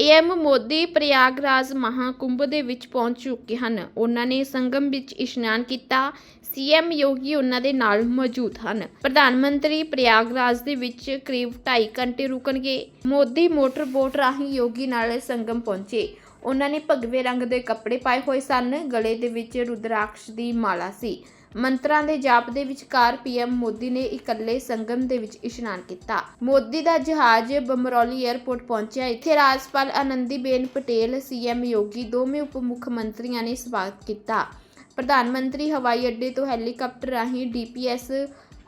Am Modi Prayagraj Mahakumbh ਦੇ ਵਿੱਚ ਪਹੁੰਚ ਚੁੱਕੇ ਹਨ। ਉਹਨਾਂ ਨੇ ਸੰਗਮ ਵਿੱਚ ਇਸ਼ਨਾਨ ਕੀਤਾ। ਸੀਐਮ ਯੋਗੀ ਉਹਨਾਂ ਦੇ ਨਾਲ ਮੌਜੂਦ ਹਨ। ਪ੍ਰਧਾਨ ਮੰਤਰੀ ਪ੍ਰਯਾਗਰਾਜ ਦੇ ਵਿੱਚ ਕਰੀਬ 2.5 ਘੰਟੇ ਰੁਕਣਗੇ। ਮੋਦੀ ਮੋਟਰ ਬੋਟ ਰਾਹੀਂ ਯੋਗੀ ਨਾਲ ਸੰਗਮ ਪਹੁੰਚੇ। ਉਹਨਾਂ ਨੇ ਭਗਵੇ ਰੰਗ ਦੇ ਕੱਪੜੇ ਪਾਏ ਹੋਏ ਸਨ। ਗਲੇ ਦੇ ਵਿੱਚ ਰੁਦਰਾਕਸ਼ ਦੀ ਮਾਲਾ ਸੀ। ਮੰਤਰਾਂ ਦੇ ਜਾਪ ਦੇ ਵਿਚਕਾਰ ਪੀਐਮ ਮੋਦੀ ਨੇ ਇਕੱਲੇ ਸੰਗਮ ਦੇ ਵਿੱਚ ਇਸ਼ਨਾਨ ਕੀਤਾ। ਮੋਦੀ ਦਾ ਜਹਾਜ਼ ਬਮਰੌਲੀ 에ਅਰਪੋਰਟ ਪਹੁੰਚਿਆ। ਇੱਥੇ ਰਾਜਪਾਲ ਆਨੰਦੀਬੇਨ ਪਟੇਲ, ਸੀਐਮ ਯੋਗੀ ਦੋਵੇਂ ਉਪ ਮੁੱਖ ਮੰਤਰੀਆਂ ਨੇ ਸਵਾਗਤ ਕੀਤਾ। ਪ੍ਰਧਾਨ ਮੰਤਰੀ ਹਵਾਈ ਅੱਡੇ ਤੋਂ ਹੈਲੀਕਾਪਟਰ ਰਾਹੀਂ ਡੀਪੀਐਸ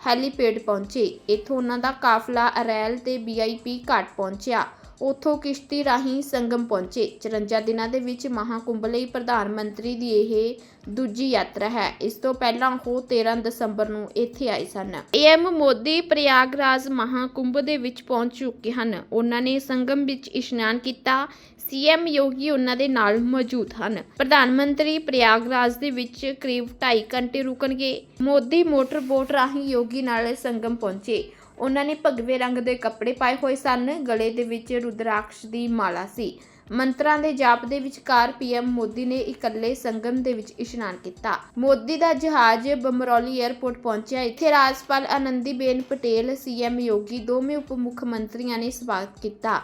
ਹੈਲੀਪੈਡ ਪਹੁੰਚੇ। ਇੱਥੋਂ ਉਹਨਾਂ ਦਾ ਕਾਫਲਾ, ਅਰੈਲ ਤੇ ਵੀਆਈਪੀ ਘਾਟ ਪਹੁੰਚਿਆ। ਉੱਥੋਂ ਕਿਸ਼ਤੀ ਰਾਹੀਂ ਸੰਗਮ ਪਹੁੰਚੇ। 54 ਦਿਨਾਂ ਦੇ ਵਿੱਚ ਮਹਾਕੁੰਭ ਲਈ ਪ੍ਰਧਾਨ ਮੰਤਰੀ ਦੀ ਇਹ ਦੂਜੀ ਯਾਤਰਾ ਹੈ। ਇਸ ਤੋਂ ਪਹਿਲਾਂ ਉਹ 13 ਦਸੰਬਰ ਨੂੰ ਇੱਥੇ ਆਏ ਸਨ। ਏਐਮ ਮੋਦੀ ਪ੍ਰਯਾਗਰਾਜ ਮਹਾਕੁੰਭ ਦੇ ਵਿੱਚ ਪਹੁੰਚ ਚੁੱਕੇ ਹਨ। ਉਹਨਾਂ ਨੇ ਸੰਗਮ ਵਿੱਚ ਇਸ਼ਨਾਨ ਕੀਤਾ। ਸੀਐਮ ਯੋਗੀ ਉਹਨਾਂ ਦੇ ਨਾਲ ਮੌਜੂਦ ਹਨ। ਪ੍ਰਧਾਨ ਮੰਤਰੀ ਪ੍ਰਯਾਗਰਾਜ ਦੇ ਵਿੱਚ ਕਰੀਬ 2.5 ਘੰਟੇ ਰੁਕਣਗੇ। ਮੋਦੀ ਮੋਟਰ ਬੋਟ ਰਾਹੀਂ ਯੋਗੀ ਨਾਲ ਸੰਗਮ ਪਹੁੰਚੇ। ਉਹਨਾਂ ਨੇ ਭਗਵੇ ਰੰਗ ਦੇ ਕੱਪੜੇ ਪਾਏ ਹੋਏ ਸਨ। ਗਲੇ ਦੇ ਵਿੱਚ ਰੁਦਰਾਕਸ਼ ਦੀ ਮਾਲਾ ਸੀ। ਮੰਤਰਾਂ ਦੇ ਜਾਪ ਦੇ ਵਿਚਕਾਰ ਪੀਐਮ ਮੋਦੀ ਨੇ ਇਕੱਲੇ ਸੰਗਮ ਦੇ ਵਿੱਚ ਇਸ਼ਨਾਨ ਕੀਤਾ। ਮੋਦੀ ਦਾ ਜਹਾਜ਼ ਬਮਰੌਲੀ 에ਅਰਪੋਰਟ ਪਹੁੰਚਿਆ। ਇੱਥੇ ਰਾਜਪਾਲ ਆਨੰਦੀਬੇਨ ਪਟੇਲ, ਸੀਐਮ ਯੋਗੀ ਦੋਵੇਂ ਉਪ ਮੁੱਖ ਮੰਤਰੀਆਂ ਨੇ ਸਵਾਗਤ ਕੀਤਾ।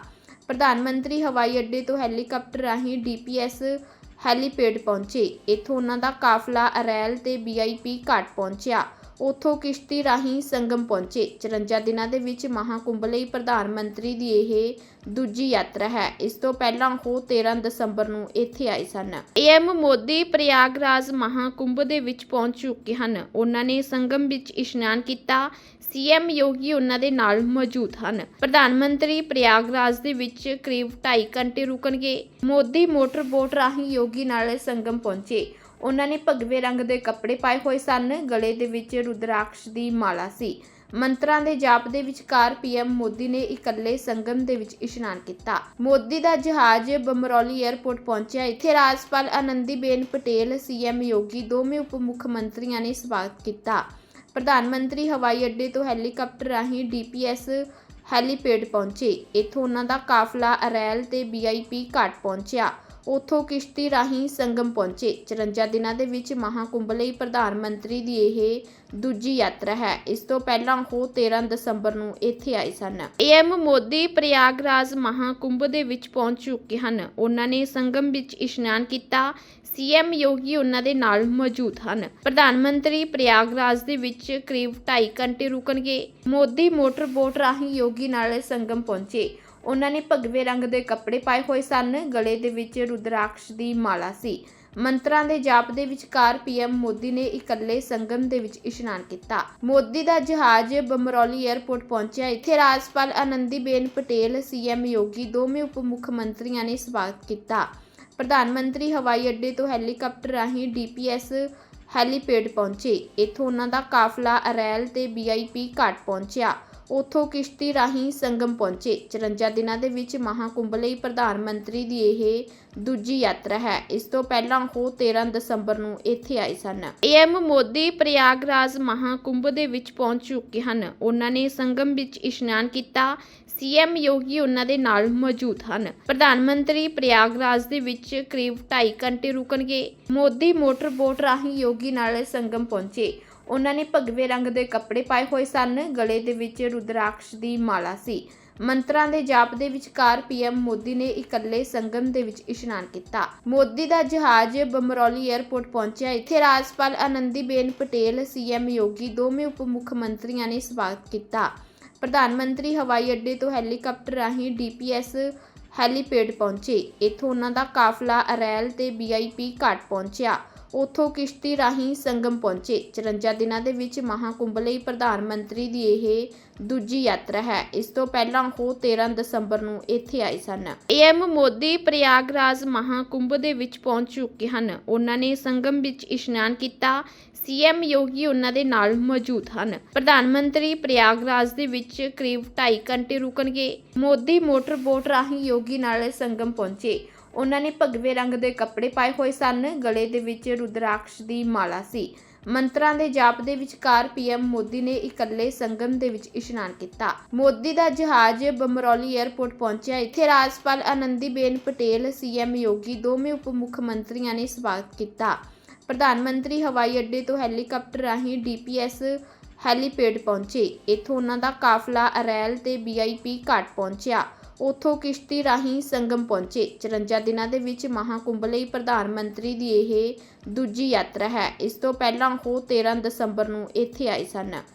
ਪ੍ਰਧਾਨ ਮੰਤਰੀ ਹਵਾਈ ਅੱਡੇ ਤੋਂ ਹੈਲੀਕਾਪਟਰ ਰਾਹੀਂ ਡੀਪੀਐਸ ਹੈਲੀਪੈਡ ਪਹੁੰਚੇ। ਇੱਥੋਂ ਉਹਨਾਂ ਦਾ ਕਾਫਲਾ, ਅਰੈਲ ਤੇ ਵੀਆਈਪੀ ਘਾਟ ਪਹੁੰਚਿਆ। ਉੱਥੋਂ ਕਿਸ਼ਤੀ ਰਾਹੀਂ ਸੰਗਮ ਪਹੁੰਚੇ। 54 ਦਿਨਾਂ ਦੇ ਵਿੱਚ ਮਹਾਕੁੰਭ ਲਈ ਪ੍ਰਧਾਨ ਮੰਤਰੀ ਦੀ ਇਹ ਦੂਜੀ ਯਾਤਰਾ ਹੈ। ਇਸ ਤੋਂ ਪਹਿਲਾਂ ਉਹ 13 ਦਸੰਬਰ ਨੂੰ ਇੱਥੇ ਆਏ ਸਨ। ਏਐਮ ਮੋਦੀ ਪ੍ਰਯਾਗਰਾਜ ਮਹਾਕੁੰਭ ਦੇ ਵਿੱਚ ਪਹੁੰਚ ਚੁੱਕੇ ਹਨ। ਉਹਨਾਂ ਨੇ ਸੰਗਮ ਵਿੱਚ ਇਸ਼ਨਾਨ ਕੀਤਾ। ਸੀਐਮ ਯੋਗੀ ਉਹਨਾਂ ਦੇ ਨਾਲ ਮੌਜੂਦ ਹਨ। ਪ੍ਰਧਾਨ ਮੰਤਰੀ ਪ੍ਰਯਾਗਰਾਜ ਦੇ ਵਿੱਚ ਕਰੀਬ 2.5 ਘੰਟੇ ਰੁਕਣਗੇ। ਮੋਦੀ ਮੋਟਰ ਬੋਟ ਰਾਹੀਂ ਯੋਗੀ ਨਾਲ ਸੰਗਮ ਪਹੁੰਚੇ। ਉਹਨਾਂ ਨੇ ਭਗਵੇ ਰੰਗ ਦੇ ਕੱਪੜੇ ਪਾਏ ਹੋਏ ਸਨ। ਗਲੇ ਦੇ ਵਿੱਚ ਰੁਦਰਾਕਸ਼ ਦੀ ਮਾਲਾ ਸੀ। ਮੰਤਰਾਂ ਦੇ ਜਾਪ ਦੇ ਵਿਚਕਾਰ ਪੀਐਮ ਮੋਦੀ ਨੇ ਇਕੱਲੇ ਸੰਗਮ ਦੇ ਵਿੱਚ ਇਸ਼ਨਾਨ ਕੀਤਾ। ਮੋਦੀ ਦਾ ਜਹਾਜ਼ ਬਮਰੌਲੀ 에ਅਰਪੋਰਟ ਪਹੁੰਚਿਆ। ਇੱਥੇ ਰਾਜਪਾਲ ਆਨੰਦੀਬੇਨ ਪਟੇਲ, ਸੀਐਮ ਯੋਗੀ ਦੋਵੇਂ ਉਪ ਮੁੱਖ ਮੰਤਰੀਆਂ ਨੇ ਸਵਾਗਤ ਕੀਤਾ। ਪ੍ਰਧਾਨ ਮੰਤਰੀ ਹਵਾਈ ਅੱਡੇ ਤੋਂ ਹੈਲੀਕਾਪਟਰ ਰਾਹੀਂ ਡੀਪੀਐਸ ਹੈਲੀਪੈਡ ਪਹੁੰਚੇ। ਇੱਥੋਂ ਉਹਨਾਂ ਦਾ ਕਾਫਲਾ, ਅਰੈਲ ਤੇ ਵੀਆਈਪੀ ਘਾਟ ਪਹੁੰਚਿਆ। ਉੱਥੋਂ ਕਿਸ਼ਤੀ ਰਾਹੀਂ ਸੰਗਮ ਪਹੁੰਚੇ। 54 ਦਿਨਾਂ ਦੇ ਵਿੱਚ ਮਹਾਕੁੰਭ ਲਈ ਪ੍ਰਧਾਨ ਮੰਤਰੀ ਦੀ ਇਹ ਦੂਜੀ ਯਾਤਰਾ ਹੈ। ਇਸ ਤੋਂ ਪਹਿਲਾਂ ਉਹ 13 ਦਸੰਬਰ ਨੂੰ ਇੱਥੇ ਆਏ ਸਨ। ਏਐਮ ਮੋਦੀ ਪ੍ਰਯਾਗਰਾਜ ਮਹਾਕੁੰਭ ਦੇ ਵਿੱਚ ਪਹੁੰਚ ਚੁੱਕੇ ਹਨ। ਉਹਨਾਂ ਨੇ ਸੰਗਮ ਵਿੱਚ ਇਸ਼ਨਾਨ ਕੀਤਾ। ਸੀਐਮ ਯੋਗੀ ਉਹਨਾਂ ਦੇ ਨਾਲ ਮੌਜੂਦ ਹਨ। ਪ੍ਰਧਾਨ ਮੰਤਰੀ ਪ੍ਰਯਾਗਰਾਜ ਦੇ ਵਿੱਚ ਕਰੀਬ 2.5 ਘੰਟੇ ਰੁਕਣਗੇ। ਮੋਦੀ ਮੋਟਰ ਬੋਟ ਰਾਹੀਂ ਯੋਗੀ ਨਾਲ ਸੰਗਮ ਪਹੁੰਚੇ। ਉਹਨਾਂ ਨੇ ਭਗਵੇ ਰੰਗ ਦੇ ਕੱਪੜੇ ਪਾਏ ਹੋਏ ਸਨ। ਗਲੇ ਦੇ ਵਿੱਚ ਰੁਦਰਾਕਸ਼ ਦੀ ਮਾਲਾ ਸੀ। ਮੰਤਰਾਂ ਦੇ ਜਾਪ ਦੇ ਵਿਚਕਾਰ ਪੀਐਮ ਮੋਦੀ ਨੇ ਇਕੱਲੇ ਸੰਗਮ ਦੇ ਵਿੱਚ ਇਸ਼ਨਾਨ ਕੀਤਾ। ਮੋਦੀ ਦਾ ਜਹਾਜ਼ ਬਮਰੌਲੀ 에ਅਰਪੋਰਟ ਪਹੁੰਚਿਆ। ਇੱਥੇ ਰਾਜਪਾਲ ਆਨੰਦੀਬੇਨ ਪਟੇਲ, ਸੀਐਮ ਯੋਗੀ ਦੋਵੇਂ ਉਪ ਮੁੱਖ ਮੰਤਰੀਆਂ ਨੇ ਸਵਾਗਤ ਕੀਤਾ। ਪ੍ਰਧਾਨ ਮੰਤਰੀ ਹਵਾਈ ਅੱਡੇ ਤੋਂ ਹੈਲੀਕਾਪਟਰ ਰਾਹੀਂ ਡੀਪੀਐਸ ਹੈਲੀਪੈਡ ਪਹੁੰਚੇ। ਇੱਥੋਂ ਉਹਨਾਂ ਦਾ ਕਾਫਲਾ, ਅਰੈਲ ਤੇ ਵੀਆਈਪੀ ਘਾਟ ਪਹੁੰਚਿਆ। ਉੱਥੋਂ ਕਿਸ਼ਤੀ ਰਾਹੀਂ ਸੰਗਮ ਪਹੁੰਚੇ। 54 ਦਿਨਾਂ ਦੇ ਵਿੱਚ ਮਹਾਕੁੰਭ ਲਈ ਪ੍ਰਧਾਨ ਮੰਤਰੀ ਦੀ ਇਹ ਦੂਜੀ ਯਾਤਰਾ ਹੈ। ਇਸ ਤੋਂ ਪਹਿਲਾਂ ਉਹ 13 ਦਸੰਬਰ ਨੂੰ ਇੱਥੇ ਆਏ ਸਨ। ਏਐਮ ਮੋਦੀ ਪ੍ਰਯਾਗਰਾਜ ਮਹਾਕੁੰਭ ਦੇ ਵਿੱਚ ਪਹੁੰਚ ਚੁੱਕੇ ਹਨ। ਉਹਨਾਂ ਨੇ ਸੰਗਮ ਵਿੱਚ ਇਸ਼ਨਾਨ ਕੀਤਾ। ਸੀਐਮ ਯੋਗੀ ਉਹਨਾਂ ਦੇ ਨਾਲ ਮੌਜੂਦ ਹਨ। ਪ੍ਰਧਾਨ ਮੰਤਰੀ ਪ੍ਰਯਾਗਰਾਜ ਦੇ ਵਿੱਚ ਕਰੀਬ 2.5 ਘੰਟੇ ਰੁਕਣਗੇ। ਮੋਦੀ ਮੋਟਰ ਬੋਟ ਰਾਹੀਂ ਯੋਗੀ ਨਾਲ ਸੰਗਮ ਪਹੁੰਚੇ। ਉਹਨਾਂ ਨੇ ਭਗਵੇ ਰੰਗ ਦੇ ਕੱਪੜੇ ਪਾਏ ਹੋਏ ਸਨ। ਗਲੇ ਦੇ ਵਿੱਚ ਰੁਦਰਾਕਸ਼ ਦੀ ਮਾਲਾ ਸੀ। ਮੰਤਰਾਂ ਦੇ ਜਾਪ ਦੇ ਵਿਚਕਾਰ ਪੀਐਮ ਮੋਦੀ ਨੇ ਇਕੱਲੇ ਸੰਗਮ ਦੇ ਵਿੱਚ ਇਸ਼ਨਾਨ ਕੀਤਾ। ਮੋਦੀ ਦਾ ਜਹਾਜ਼ ਬਮਰੌਲੀ 에ਅਰਪੋਰਟ ਪਹੁੰਚਿਆ। ਇੱਥੇ ਰਾਜਪਾਲ ਆਨੰਦੀਬੇਨ ਪਟੇਲ, ਸੀਐਮ ਯੋਗੀ ਦੋਵੇਂ ਉਪ ਮੁੱਖ ਮੰਤਰੀਆਂ ਨੇ ਸਵਾਗਤ ਕੀਤਾ। ਪ੍ਰਧਾਨ ਮੰਤਰੀ ਹਵਾਈ ਅੱਡੇ ਤੋਂ ਹੈਲੀਕਾਪਟਰ ਰਾਹੀਂ ਡੀਪੀਐਸ ਹੈਲੀਪੈਡ ਪਹੁੰਚੇ। ਇੱਥੋਂ ਉਹਨਾਂ ਦਾ ਕਾਫਲਾ ਅਰੈਲ ਤੇ ਵੀਆਈਪੀ ਘਾਟ ਪਹੁੰਚਿਆ। ਉੱਥੋਂ ਕਿਸ਼ਤੀ ਰਾਹੀਂ ਸੰਗਮ ਪਹੁੰਚੇ। 54 ਦਿਨਾਂ ਦੇ ਵਿੱਚ ਮਹਾਕੁੰਭ ਲਈ ਪ੍ਰਧਾਨ ਮੰਤਰੀ ਦੀ ਇਹ ਦੂਜੀ ਯਾਤਰਾ ਹੈ। ਇਸ ਤੋਂ ਪਹਿਲਾਂ ਉਹ 13 ਦਸੰਬਰ ਨੂੰ ਇੱਥੇ ਆਏ ਸਨ। ਏਐਮ ਮੋਦੀ ਪ੍ਰਯਾਗਰਾਜ ਮਹਾਕੁੰਭ ਦੇ ਵਿੱਚ ਪਹੁੰਚ ਚੁੱਕੇ ਹਨ। ਉਹਨਾਂ ਨੇ ਸੰਗਮ ਵਿੱਚ ਇਸ਼ਨਾਨ ਕੀਤਾ। ਸੀਐਮ ਯੋਗੀ ਉਹਨਾਂ ਦੇ ਨਾਲ ਮੌਜੂਦ ਹਨ। ਪ੍ਰਧਾਨ ਮੰਤਰੀ ਪ੍ਰਯਾਗਰਾਜ ਦੇ ਵਿੱਚ ਕਰੀਬ 2.5 ਘੰਟੇ ਰੁਕਣਗੇ। ਮੋਦੀ ਮੋਟਰ ਬੋਟ ਰਾਹੀਂ ਯੋਗੀ ਨਾਲ ਸੰਗਮ ਪਹੁੰਚੇ। ਉਹਨਾਂ ਨੇ ਭਗਵੇ ਰੰਗ ਦੇ ਕੱਪੜੇ ਪਾਏ ਹੋਏ ਸਨ। ਗਲੇ ਦੇ ਵਿੱਚ ਰੁਦਰਾਕਸ਼ ਦੀ ਮਾਲਾ ਸੀ। ਮੰਤਰਾਂ ਦੇ ਜਾਪ ਦੇ ਵਿਚਕਾਰ ਪੀਐਮ ਮੋਦੀ ਨੇ ਇਕੱਲੇ ਸੰਗਮ ਦੇ ਵਿੱਚ ਇਸ਼ਨਾਨ ਕੀਤਾ। ਮੋਦੀ ਦਾ ਜਹਾਜ਼ ਬਮਰੌਲੀ 에ਅਰਪੋਰਟ ਪਹੁੰਚਿਆ। ਇੱਥੇ ਰਾਜਪਾਲ ਆਨੰਦੀਬੇਨ ਪਟੇਲ, ਸੀਐਮ ਯੋਗੀ ਦੋਵੇਂ ਉਪ ਮੁੱਖ ਮੰਤਰੀਆਂ ਨੇ ਸਵਾਗਤ ਕੀਤਾ। ਪ੍ਰਧਾਨ ਮੰਤਰੀ ਹਵਾਈ ਅੱਡੇ ਤੋਂ ਹੈਲੀਕਾਪਟਰ ਰਾਹੀਂ ਡੀਪੀਐਸ ਹੈਲੀਪੈਡ ਪਹੁੰਚੇ। ਇੱਥੋਂ ਉਹਨਾਂ ਦਾ ਕਾਫਲਾ, ਅਰੈਲ ਤੇ ਵੀਆਈਪੀ ਘਾਟ ਪਹੁੰਚਿਆ। ਉੱਥੋਂ ਕਿਸ਼ਤੀ ਰਾਹੀਂ ਸੰਗਮ ਪਹੁੰਚੇ। 54 ਦਿਨਾਂ ਦੇ ਵਿੱਚ ਮਹਾਕੁੰਭ ਲਈ ਪ੍ਰਧਾਨ ਮੰਤਰੀ ਦੀ ਇਹ ਦੂਜੀ ਯਾਤਰਾ ਹੈ। ਇਸ ਤੋਂ ਪਹਿਲਾਂ ਉਹ 13 ਦਸੰਬਰ ਨੂੰ ਇੱਥੇ ਆਏ ਸਨ।